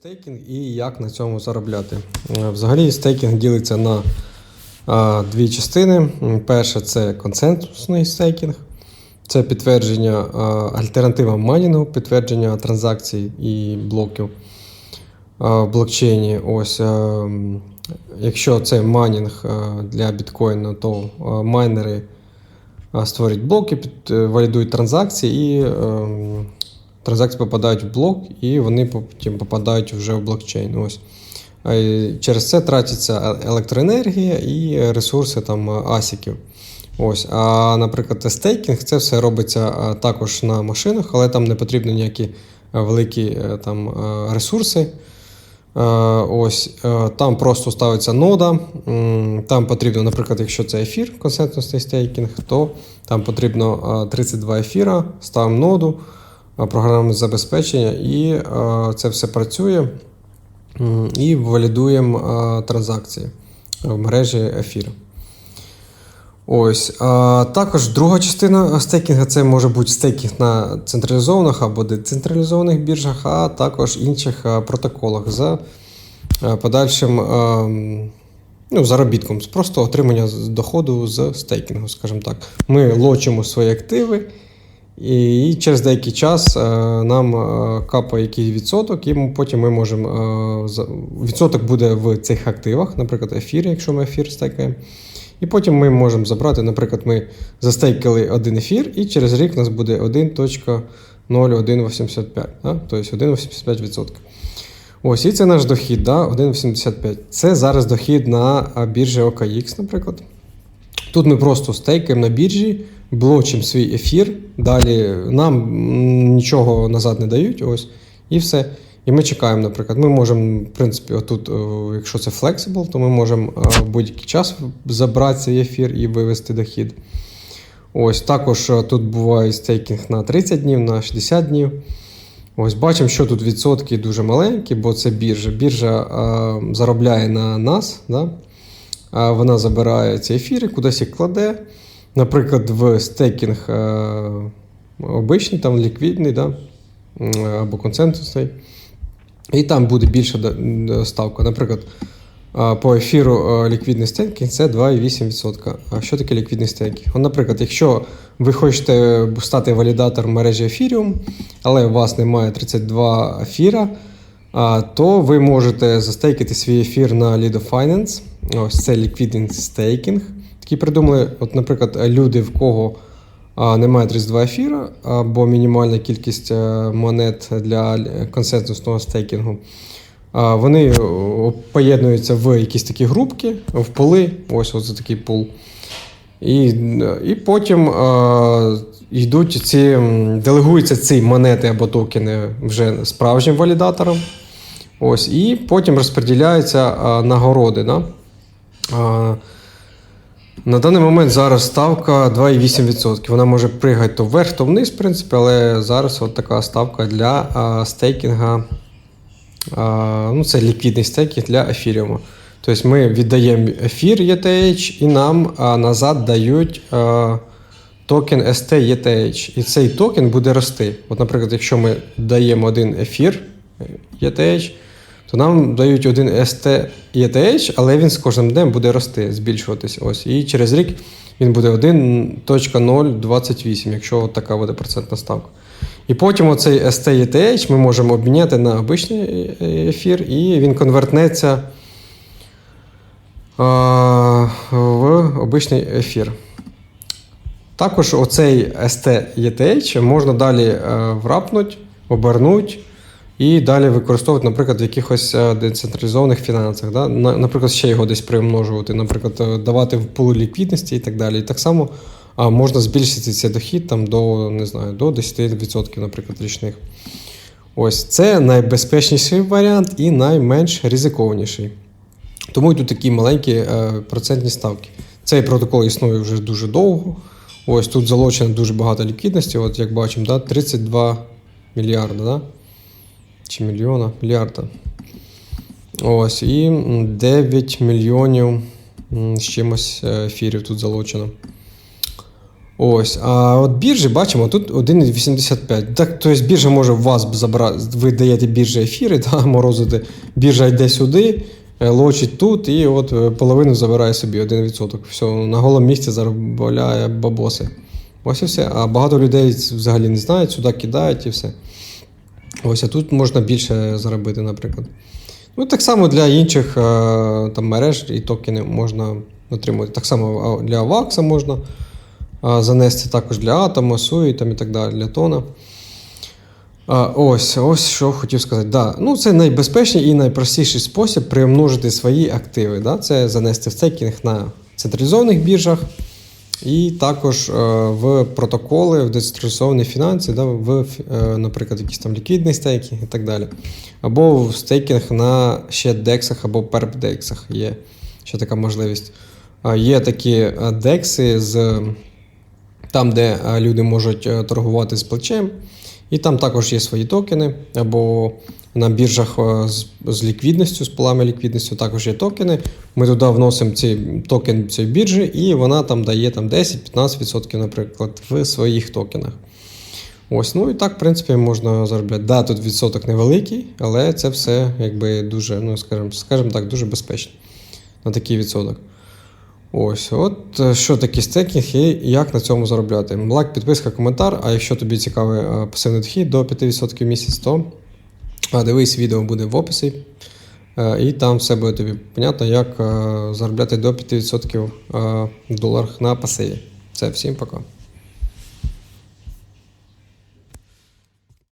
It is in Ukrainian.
Стейкінг і як на цьому заробляти. Е, Взагалі стейкінг ділиться на а, дві частини. М, Перше це консенсусний стейкінг. Це підтвердження а, альтернатива майнінгу, підтвердження транзакцій і блоків а, в блокчейні. Ось, а, якщо це майнінг а, для біткоїну, то а, майнери а, створюють блоки, під, е, валідують транзакції і ем, транзакції попадають в блок, і вони потім попадають вже в блокчейн. Ось. Через це тратиться е- електроенергія і ресурси там, е, асіків. Ось. А, наприклад, стейкінг це все робиться також на машинах, але там не потрібні ніякі е, великі е, там, е, ресурси. Е, Ось е, там просто ставиться нода. Там потрібно, наприклад, якщо це ефір, консенсусний стейкінг, то там потрібно е, 32 ефіра, ставимо ноду, е, програмне забезпечення, і е, це все працює. І валідуємо е, транзакції в мережі ефір. Ось. А, також друга частина стейкінга це може бути стейкінг на централізованих або децентралізованих біржах, а також інших протоколах за подальшим ну, заробітком, просто отримання доходу з стейкінгу, скажімо так. Ми лочимо свої активи, і, через деякий час нам капає якийсь відсоток, і потім ми можемо. відсоток буде в цих активах, наприклад, ефір, якщо ми ефір стейкаємо. І потім ми можемо забрати, наприклад, ми застейкали один ефір, і через рік у нас буде 1.0185, да? тобто 1,85%. Ось, і це наш дохід, да? 1,85. Це зараз дохід на біржі OKX, наприклад. Тут ми просто стейкаємо на біржі, блочимо свій ефір, далі нам нічого назад не дають, ось, і все. І ми чекаємо, наприклад. Ми можемо, в принципі, отут, якщо це flexible, то ми можемо е, в будь-який час забрати цей ефір і вивести дохід. Ось також е, тут буває стейкінг на 30 днів, на 60 днів. Ось бачимо, що тут відсотки дуже маленькі, бо це біржа. Біржа е, заробляє на нас. Да? А Вона забирає ці ефіри, кудись їх кладе. Наприклад, в стейкінг е, обичний, там ліквідний, да? або консенсусний. І там буде більша ставка. Наприклад, по ефіру ліквідний стейкінг це 2,8%. А що таке ліквідний стейкінг? Наприклад, якщо ви хочете стати валідатором мережі Ethereum, але у вас немає 32 ефіра, то ви можете застейкати свій ефір на Lido Finance. Ось це ліквідний стейкінг. Такі придумали, от, наприклад, люди, в кого а, немає 32 ефіра або мінімальна кількість е, монет для е, консенсусного стейкінгу. А, Вони поєднуються в якісь такі групки, в поли. Ось ось такий пул. І, і потім е, йдуть ці, делегуються ці монети або токени вже справжнім валідатором. Ось, і потім розподіляються е, нагороди. Да? Е, на даний момент зараз ставка 2,8%. Вона може пригати то вверх, то вниз, в принципі, але зараз от така ставка для а, стейкінга. А, ну, це ліквідний стейкінг для ефіріуму. Тобто ми віддаємо ефір ETH і нам а, назад дають а, токен ST ETH. І цей токен буде рости. От, наприклад, якщо ми даємо один ефір ETH, то нам дають один ST ETH, але він з кожним днем буде рости, збільшуватись. Ось. І через рік він буде 1.028, якщо от така буде процентна ставка. І потім оцей ST ETH ми можемо обміняти на обичний ефір, і він конвертнеться в обичний ефір. Також оцей ST ETH можна далі е, врапнути, обернути і далі використовувати, наприклад, в якихось е, децентралізованих фінансах. Да? Наприклад, ще його десь примножувати, наприклад, е, давати в пулу ліквідності і так далі. І так само можна збільшити цей дохід там, до, не знаю, до 10%, наприклад, річних. Ось це найбезпечніший варіант і найменш ризикованіший. Тому йдуть такі маленькі е, процентні ставки. Цей протокол існує вже дуже довго. Ось тут залучено дуже багато ліквідності. От як бачимо, да, 32 мільярда, да? Чи мільйона мільярда. Ось, і 9 мільйонів з чимось е, ефірів тут залучено. Ось, а от біржі бачимо, тут 1,85. Так, тобто біржа може вас забрати, ви даєте біржі ефіри, та, морозити, біржа йде сюди, е, лочить тут, і от е, половину забирає собі 1%. Все, на голому місці заробляє бабоси. Ось і все. А багато людей взагалі не знають, сюди кидають і все. Ось, а тут можна більше заробити, наприклад. Ну, так само для інших е, там, мереж і токени можна отримувати. Так само для Авакса можна занести також для Атома, Суї там, і так далі, для Тона. Ось, ось що хотів сказати. Да. Ну, це найбезпечніший і найпростіший спосіб примножити свої активи. Да? Це занести в стейкінг на централізованих біржах. І також е, в протоколи, в децентралізовані фінанси, да, в, е, наприклад, якісь там ліквідні стейки і так далі. Або в стейкінг на ще дексах або перпдексах є ще така можливість. Є такі е, декси, з, там, де люди можуть торгувати з плечем, і там також є свої токени, або на біржах е, з, ліквідністю, з полами ліквідністю також є токени. Ми туди вносимо цей токен цієї біржі, і вона там дає там 10-15%, наприклад, в своїх токенах. Ось, ну і так, в принципі, можна заробляти. Да, тут відсоток невеликий, але це все якби дуже, ну скажімо, скажімо так, дуже безпечно на такий відсоток. Ось, от е, що таке стейкінг і як на цьому заробляти. Лайк, підписка, коментар. А якщо тобі цікавий е, пасивний дохід до 5% в місяць, то е, дивись, відео буде в описі. І там все буде тобі понятно, як заробляти до 5% е, в доларах на пасиві. Це всім пока.